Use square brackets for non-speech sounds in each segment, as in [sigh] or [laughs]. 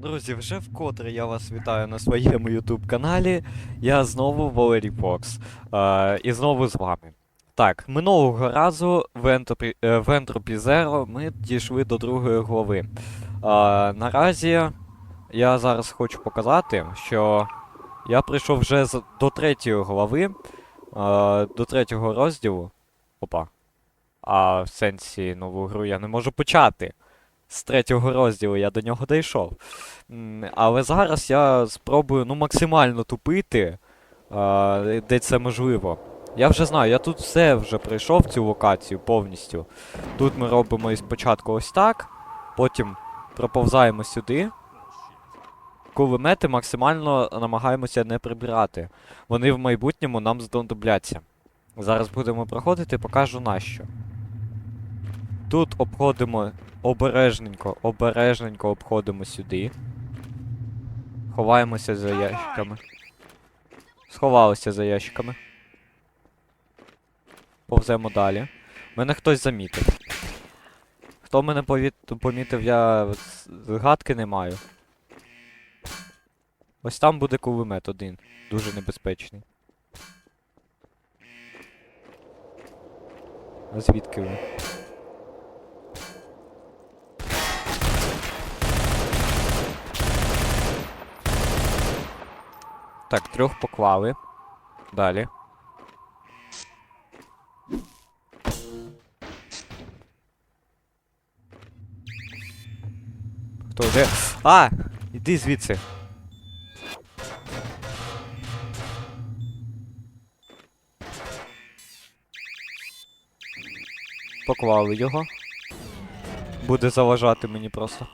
Друзі, вже вкотре я вас вітаю на своєму YouTube каналі. Я знову Валерій Фокс. Е, і знову з вами. Так, минулого разу в Entropy, е, Zero ми дійшли до другої глави. Е, наразі я зараз хочу показати, що я прийшов вже до третьої глави, е, до третього розділу. Опа. А в сенсі нову гру я не можу почати. З третього розділу я до нього дійшов. Але зараз я спробую ну, максимально тупити, де це можливо. Я вже знаю, я тут все вже пройшов цю локацію повністю. Тут ми робимо і спочатку ось так, потім проповзаємо сюди. Кулемети максимально намагаємося не прибирати. Вони в майбутньому нам знадобляться. Зараз будемо проходити, покажу нащо. Тут обходимо обережненько, обережненько обходимо сюди. Ховаємося за ящиками. Сховалися за ящиками. Повземо далі. Мене хтось замітив. Хто мене помітив, я згадки не маю. Ось там буде кулемет один. Дуже небезпечний. А звідки ви? Так, трьох поклали. Далі. Хто де? А! Іди звідси. Поклали його. Буде заважати мені просто.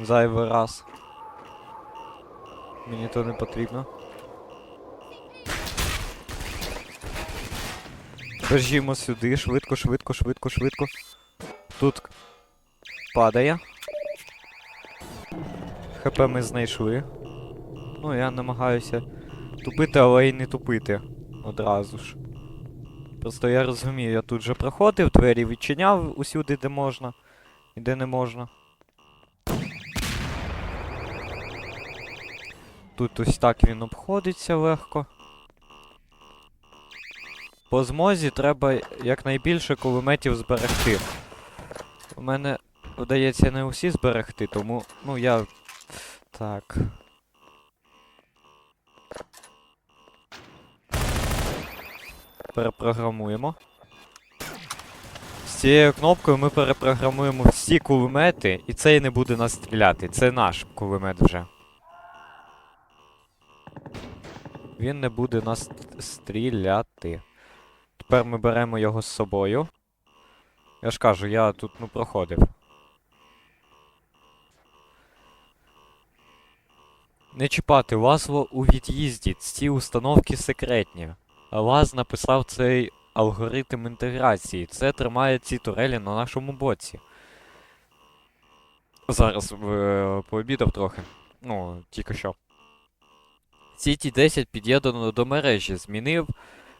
Зайвий раз. Мені то не потрібно. Бежімо сюди, швидко, швидко, швидко, швидко. Тут падає. ХП ми знайшли. Ну, я намагаюся тупити, але й не тупити одразу ж. Просто я розумію, я тут же проходив, двері відчиняв усюди, де можна, і де не можна. Тут ось так він обходиться легко. По змозі треба якнайбільше кулеметів зберегти. У мене вдається не усі зберегти, тому. Ну я. Так. Перепрограмуємо. З цією кнопкою ми перепрограмуємо всі кулемети, і цей не буде нас стріляти. Це наш кулемет вже. Він не буде нас стріляти. Тепер ми беремо його з собою. Я ж кажу, я тут ну проходив. Не чіпати лазло у від'їзді. Ці установки секретні. Лаз написав цей алгоритм інтеграції. Це тримає ці турелі на нашому боці. Зараз е, пообідав трохи. Ну, тільки що. Сіті 10 під'єднано до мережі. Змінив.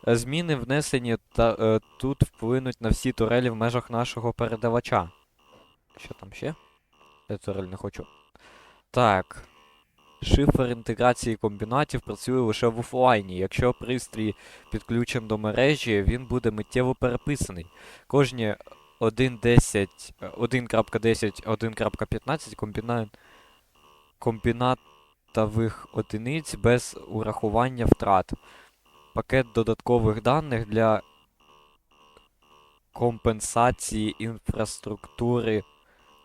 е, Зміни внесені та е, тут вплинуть на всі турелі в межах нашого передавача. Що там ще? Я турель не хочу. Так. Шифр інтеграції комбінатів працює лише в офлайні. Якщо пристрій підключен до мережі, він буде миттєво переписаний. Кожні 1.10, е, 1.10, 1.15 комбіна... комбінатових одиниць без урахування втрат. Пакет додаткових даних для компенсації інфраструктури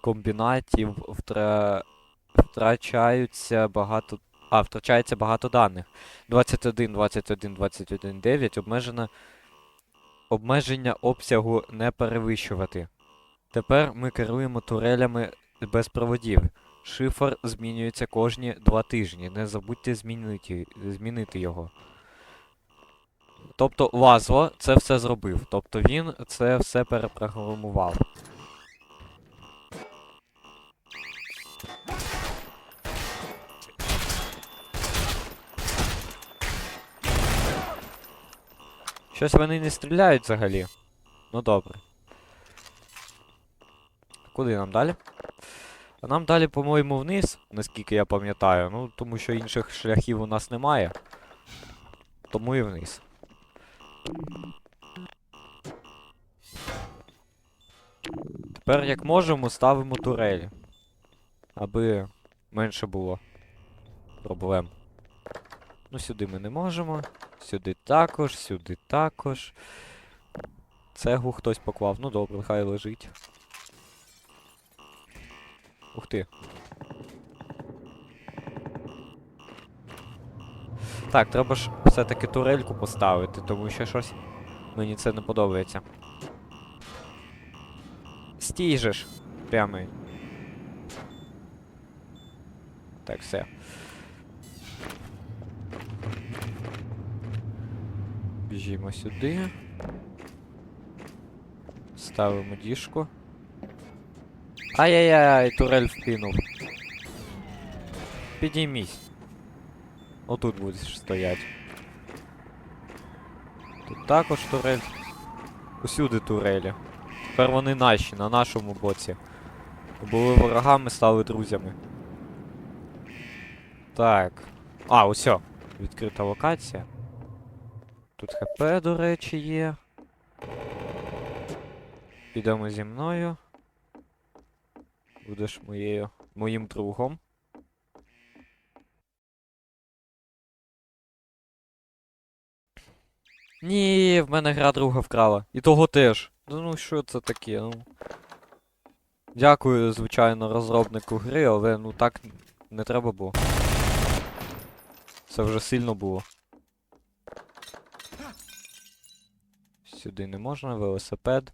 комбінатів втра... втрачаються багато. А, втрачається багато даних. 21, 21, 21, 9 обмежена... обмеження обсягу не перевищувати. Тепер ми керуємо турелями без проводів. Шифр змінюється кожні два тижні. Не забудьте змінити, змінити його. Тобто Лазло це все зробив. Тобто він це все перепрограмував. Щось вони не стріляють взагалі. Ну добре. Куди нам далі? А нам далі, по-моєму, вниз, наскільки я пам'ятаю. Ну, тому що інших шляхів у нас немає. Тому і вниз. Тепер, як можемо, ставимо турелі. Аби менше було проблем. Ну, сюди ми не можемо. Сюди також, сюди також. Цегу хтось поклав. Ну добре, хай лежить. Ух ти. Так, треба ж все-таки турельку поставити, тому що щось мені це не подобається. Стій же ж. Прямий. Так, все. Біжімо сюди. Ставимо діжку. Ай-яй-яй, турель вкинув. Підіймись. Отут будеш стоять. Тут також турель. Усюди турелі. Тепер вони наші, на нашому боці. Були ворогами, стали друзями. Так. А, усьо. Відкрита локація. Тут ХП, до речі, є. Підемо зі мною. Будеш моєю моїм другом. Ні, в мене гра друга вкрала. І того теж. Ну, ну що це таке, ну. Дякую, звичайно, розробнику гри, але ну так не треба було. Це вже сильно було. Сюди не можна, велосипед.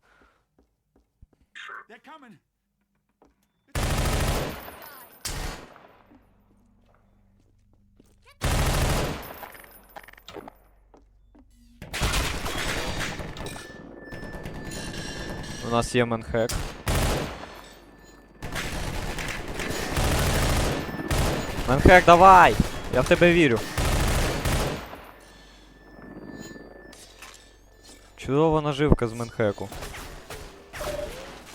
У нас є менхек. Менхек, давай! Я в тебе вірю. Чудова наживка з менхеку.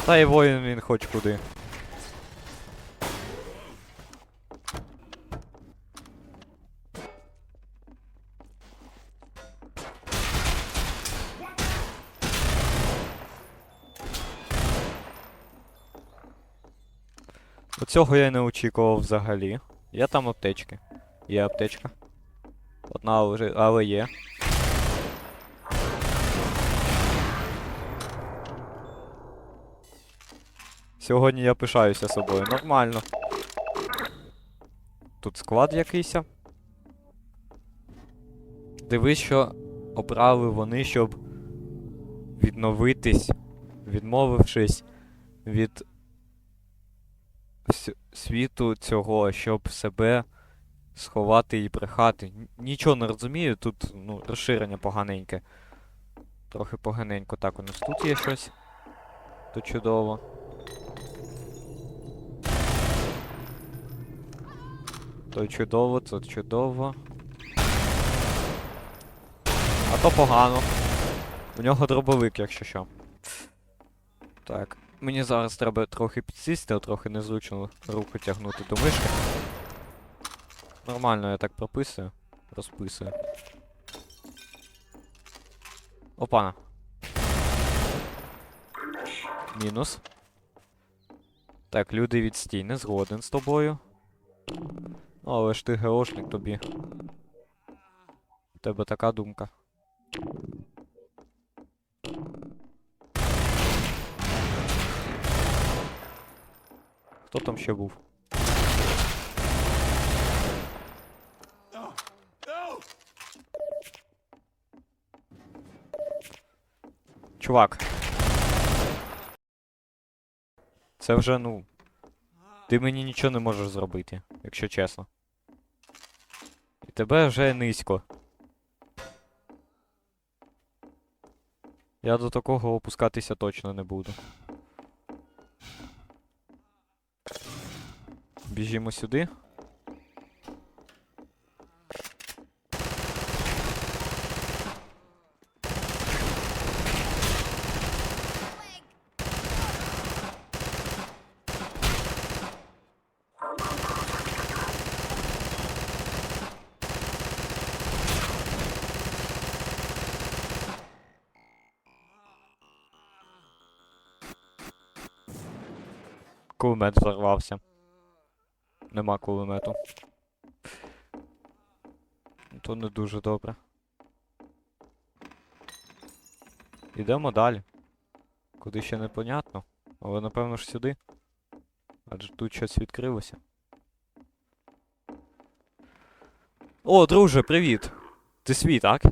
Та й воїн він хоч куди. Оцього я не очікував взагалі. Є там аптечки. Є аптечка. Одна лежить, але є. Сьогодні я пишаюся собою. Нормально. Тут склад якийсь. Дивись, що обрали вони, щоб відновитись, відмовившись від світу цього, щоб себе сховати і брехати. Нічого не розумію, тут ну, розширення поганеньке. Трохи поганенько. Так, у нас тут є щось. То чудово. То чудово, то чудово. А то погано. У нього дробовик, якщо що. Так. Мені зараз треба трохи підсісти, а трохи незручно руку тягнути до мишки. Нормально, я так прописую. Розписую. Опана. Мінус. Так, люди відстій, не згоден з тобою. Але ж ти геошник тобі. У тебе така думка. Хто там ще був? Чувак. Це вже, ну. Ти мені нічого не можеш зробити, якщо чесно. І тебе вже низько. Я до такого опускатися точно не буду. Біжимо сюди. Кулемет взорвався. Нема кулемету. То не дуже добре. Ідемо далі. Куди ще непонятно. Але напевно ж сюди. Адже тут щось відкрилося. О, друже, привіт! Ти свій, так?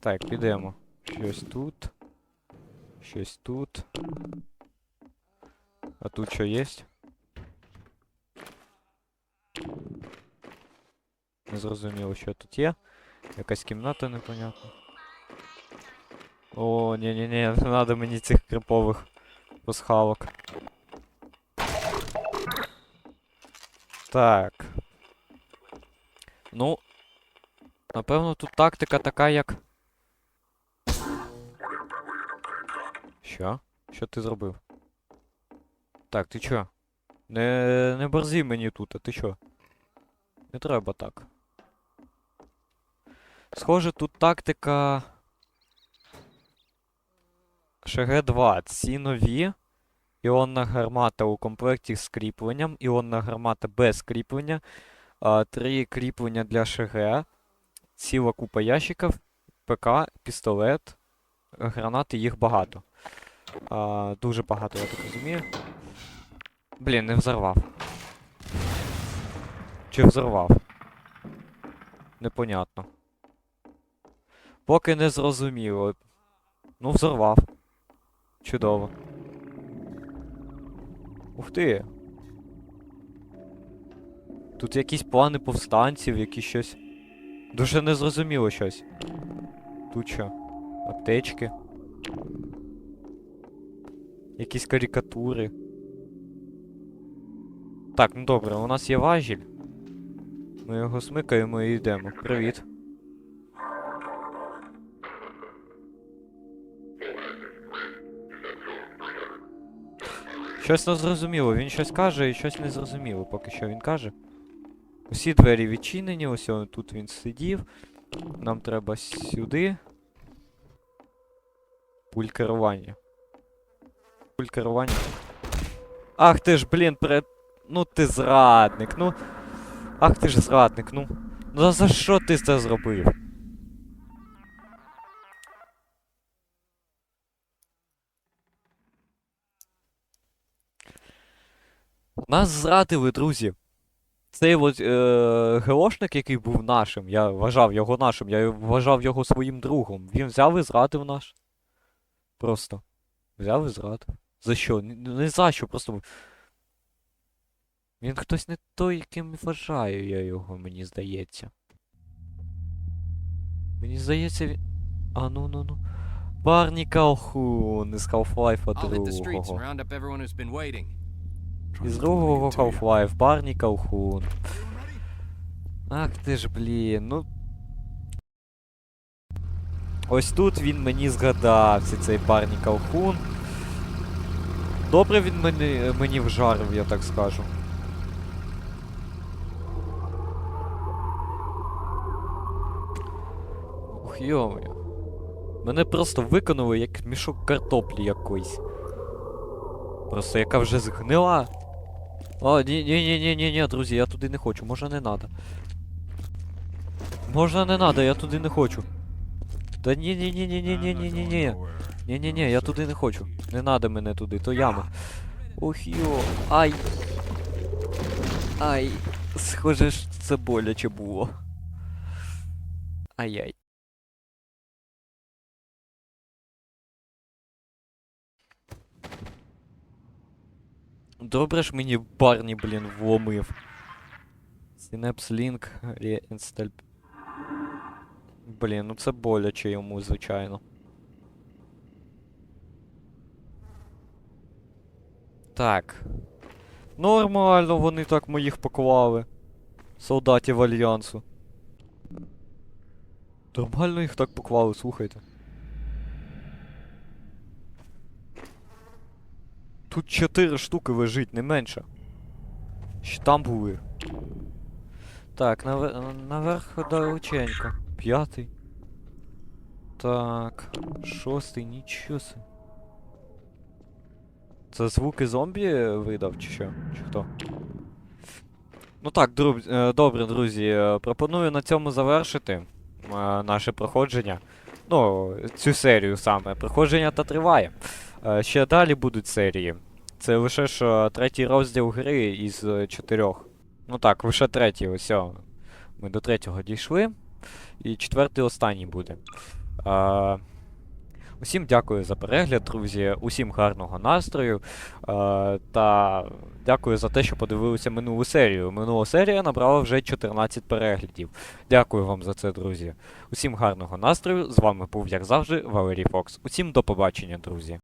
Так, підемо. Щось тут. Щось тут. А тут що є? Не зрозуміло, що тут є. Якась кімната непонятна. О, ні-ні-ні, [laughs] не треба мені цих крипових пасхалок. Так. Ну. Напевно, тут тактика така, як. Що? Що ти зробив? Так, ти чо? Не, не борзи мені тут, а ти чо? Не треба так. Схоже, тут тактика. ШГ-2. Ці нові. Іонна гармата у комплекті з кріпленням, іонна гармата без кріплення, а, три кріплення для ШГ, ціла купа ящиків, ПК, пістолет, гранати, їх багато. А, дуже багато, я так розумію. Блін, не взорвав. Чи взорвав? Непонятно. Поки не зрозуміло. Ну, взорвав. Чудово. Ух ти. Тут якісь плани повстанців, якісь щось. Дуже незрозуміло щось. Тут що? Аптечки. Якісь карикатури. Так, ну добре, у нас є важіль. Ми його смикаємо і йдемо. Привіт. Щось не зрозуміло, він щось каже і щось не зрозуміло, поки що він каже. Усі двері відчинені, ось тут він сидів. Нам треба сюди. Пуль керування. Пуль керування. Ах ти ж, блін, пре... Ну ти зрадник, ну. Ах ти ж зрадник, ну. Ну за що ти це зробив? Нас зрадили, друзі. Цей от е, ГОшник, який був нашим, я вважав його нашим, я вважав його своїм другом. Він взяв і зрадив наш. Просто. Взяв і зрадив. За що? Не за що, просто. Він хтось не той, яким вважаю я його, мені здається. Мені здається, він. А ну ну ну. Барні Калхун із Half-Life другого. Із другого Half-Life, Барні Калхун. Ах ти ж, блін, ну. Ось тут він мені згадався, цей Барні Калхун. Добре він мені, мені вжарив, я так скажу. Ух, йомаю. Мене просто виконали як мішок картоплі якоїсь. Просто яка вже згнила. О, ні, ні, ні, ні, ні, друзі, я туди не хочу, може не надо. Може не надо, я туди не хочу. Та ні, ні, ні, ні, ні, ні, ні, ні, ні. Ні, ні, ні, я туди не хочу. Не надо мене туди, то яма. Ох йо. Ай. Ай. Схоже ж це боляче було. Ай-яй. Добре ж мені барні, блін, вломив. Synapse Link Reinstall. Блін, ну це боляче йому, звичайно. Так. Нормально вони так моїх поклали. Солдатів Альянсу. Нормально їх так поклали, слухайте. Тут чотири штуки лежить, не менше. Ще там були. Так, навер... наверх далеченько. П'ятий. Так. Шостий, нічого. Це звуки зомбі видав, чи що? Чи хто? Ну так, друз... е, добре, друзі. е, Пропоную на цьому завершити е, наше проходження. Ну, цю серію саме. Проходження та триває. Е, Ще далі будуть серії. Це лише е, третій розділ гри із е, чотирьох. Ну так, лише третій, ось. Ми до третього дійшли. І четвертий останній буде. Е, Усім дякую за перегляд, друзі. Усім гарного настрою. Е, та дякую за те, що подивилися минулу серію. Минула серія набрала вже 14 переглядів. Дякую вам за це, друзі. Усім гарного настрою. З вами був, як завжди, Валерій Фокс. Усім до побачення, друзі.